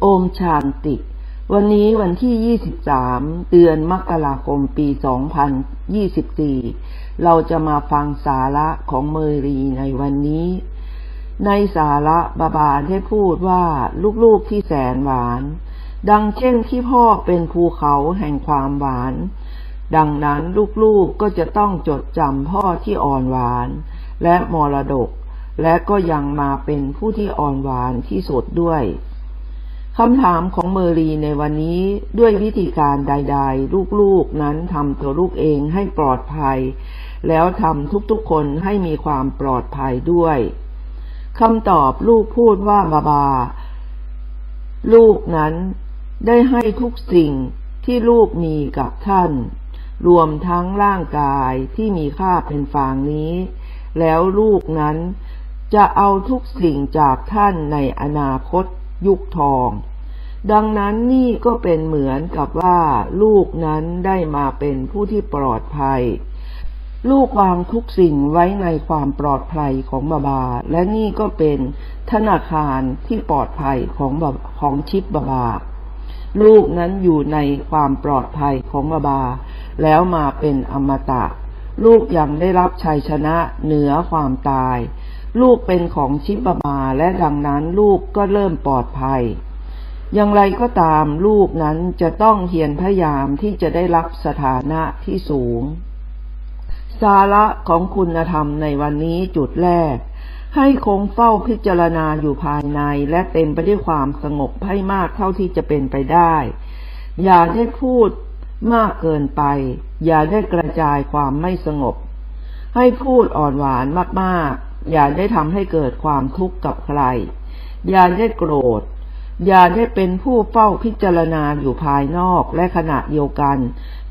โอชานติ วันนี้วันที่ 23 เดือนมกราคมปี 2024 เราจะมาฟังสาระของเมรีในวันนี้ ในสาระบาบาได้พูดว่าลูกๆที่แสนหวาน ดังเช่นที่พ่อเป็นภูเขาแห่งความหวาน ดังนั้นลูกๆก็จะต้องจดจำพ่อที่อ่อนหวาน และมรดก และก็ยังมาเป็นผู้ที่อ่อนหวานที่สุดด้วย คำถามของเมอรีในวันนี้ด้วยวิธีการใด ๆ ลูกๆนั้นทำตัวลูกเองให้ปลอดภัย แล้วทำทุกๆคนให้มีความปลอดภัยด้วยคำตอบลูกพูดว่าบาบา ลูกนั้นได้ให้ทุกสิ่งที่ลูกมีกับท่าน รวมทั้งร่างกายที่มีค่าเป็นฟางนี้ แล้วลูกนั้นจะเอาทุกสิ่งจากท่านในอนาคตยุคทอง ดังนั้นนี่ก็เป็นเหมือนกับว่าลูกนั้นได้มาเป็นผู้ที่ปลอดภัย ลูกวางทุกสิ่งไว้ในความปลอดภัยของบาบา และนี่ก็เป็นธนาคารที่ปลอดภัยของบาของชิปบาบา ลูกนั้นอยู่ในความปลอดภัยของบาบา แล้วมาเป็นอมตะ ลูกยังได้รับชัยชนะเหนือความตาย ลูกเป็นของชิปบาบาและดังนั้นลูกก็เริ่มปลอดภัย อย่างไรก็ตามลูกนั้นจะต้องเพียรพยายามที่จะได้รับสถานะที่สูง สาระของคุณธรรมในวันนี้จุดแรก ให้คงเฝ้าพิจารณาอยู่ภายในและเต็มไปด้วยความสงบให้มากเท่าที่จะเป็นไปได้ อย่าได้พูดมากเกินไป อย่าได้กระจายความไม่สงบ ให้พูดอ่อนหวานมากๆ อย่าได้ทำให้เกิดความทุกข์กับใคร อย่าได้โกรธ อย่าได้เป็นผู้เฝ้าพิจารณาอยู่ภายนอกและขณะเดียวกัน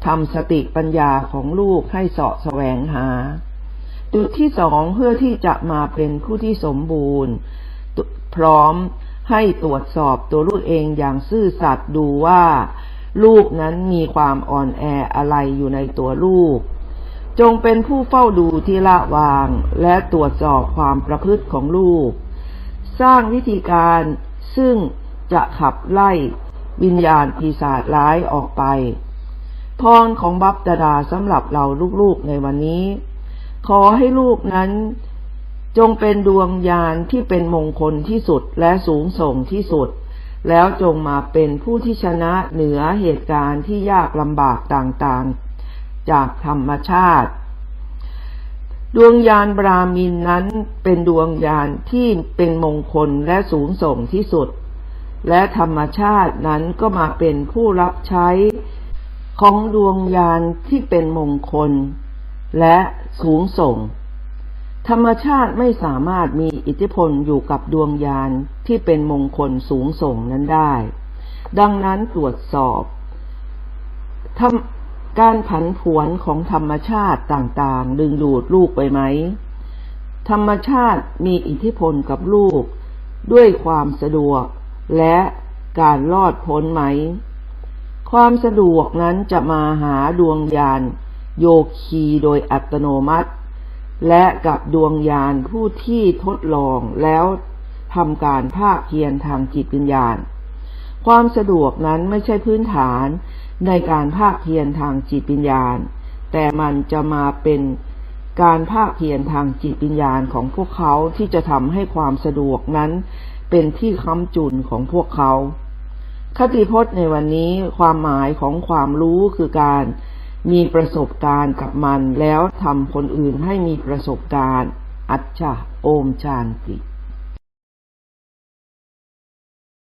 ทำสติปัญญาของลูกให้เสาะแสวงหา จุดที่สองเพื่อที่จะมาเป็นผู้ที่สมบูรณ์ พร้อมให้ตรวจสอบตัวลูกเองอย่างซื่อสัตย์ดูว่า ลูกนั้นมีความอ่อนแออะไรอยู่ในตัวลูก จงเป็นผู้เฝ้าดูที่ละวางและตรวจสอบความประพฤติของลูก สร้างวิธีการซึ่ง จะขับไล่วิญญาณปีศาจร้ายออกไป พรของบัพดาดาสำหรับเราลูกๆในวันนี้ ขอให้ลูกนั้น จงเป็นดวงยานที่เป็นมงคลที่สุดและสูงส่งที่สุด แล้วจงมาเป็นผู้ที่ชนะเหนือเหตุการณ์ที่ยากลำบากต่างๆ จากธรรมชาติ ดวงยานบรามินนั้นเป็นดวงยานที่เป็นมงคลและสูงส่งที่สุด และธรรมชาตินั้นก็มาเป็นผู้รับใช้ของดวงยานที่เป็นมงคล และสูงส่ง ธรรมชาติไม่สามารถมีอิทธิพลอยู่กับดวงยานที่เป็นมงคลสูงส่งนั้นได้ ดังนั้นตรวจสอบการผันผวนของธรรมชาติต่างๆ ดึงดูดลูกไปไหม ธรรมชาติมีอิทธิพลกับลูก ด้วยความสะดวก และการรอดพ้นไหม ความสะดวกนั้นจะมาหาดวงยานโยคีโดยอัตโนมัติ และกับดวงยานผู้ที่ทดลองแล้วทำการภาคเพียรทางจิตวิญญาณ ความสะดวกนั้นไม่ใช่พื้นฐานในการภาคเพียรทางจิตวิญญาณ แต่มันจะมาเป็นการภาคเพียรทางจิตวิญญาณของพวกเขาที่จะทำให้ความสะดวกนั้น เป็นที่ค้ำจุนของพวกเขา คติพจน์ในวันนี้ความหมายของความรู้คือการมีประสบการณ์กับมันแล้วทำคนอื่นให้มีประสบการณ์ อัจฉาโอมชานติ